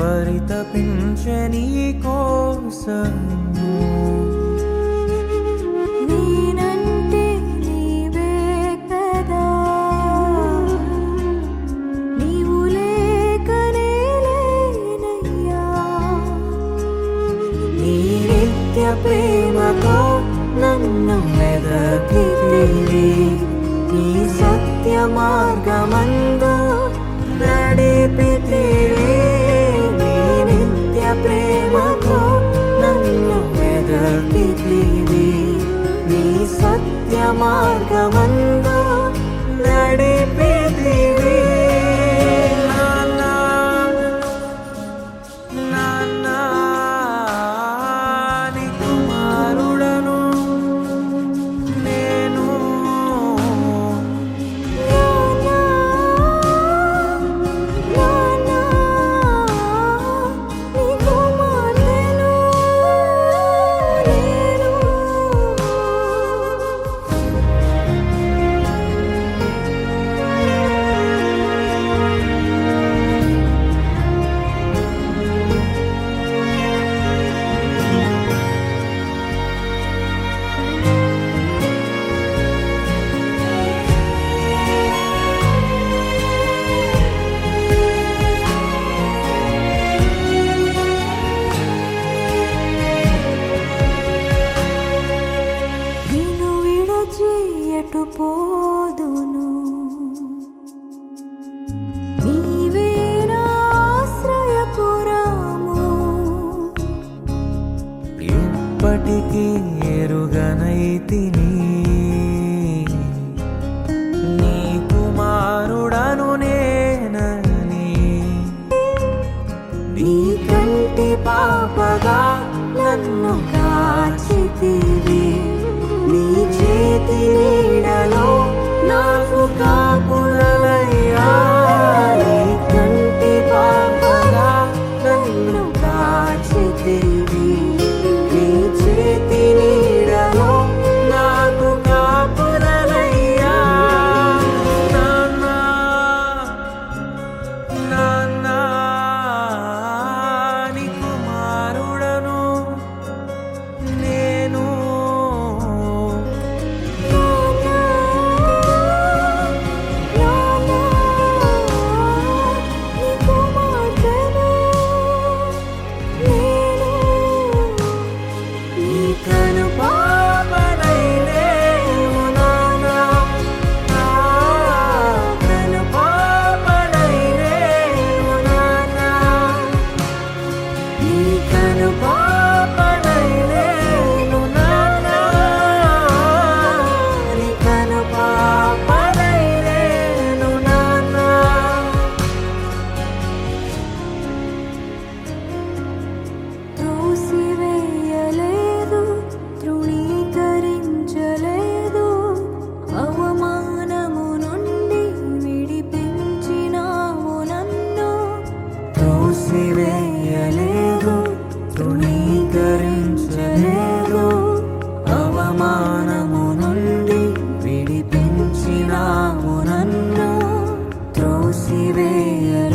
పరితపించని కోసము నేనంటే నీవే కదా. నీవు లేకనే లేనయ్యా. నీ నిత్య ప్రేమతో నన్ను మెదకితివి నీ సత్య మార్గమందు నడే మెదకితివి నీ సత్య మార్గమందు నడిపితివి ఇప్పటికీ ఎరుగనైతిని be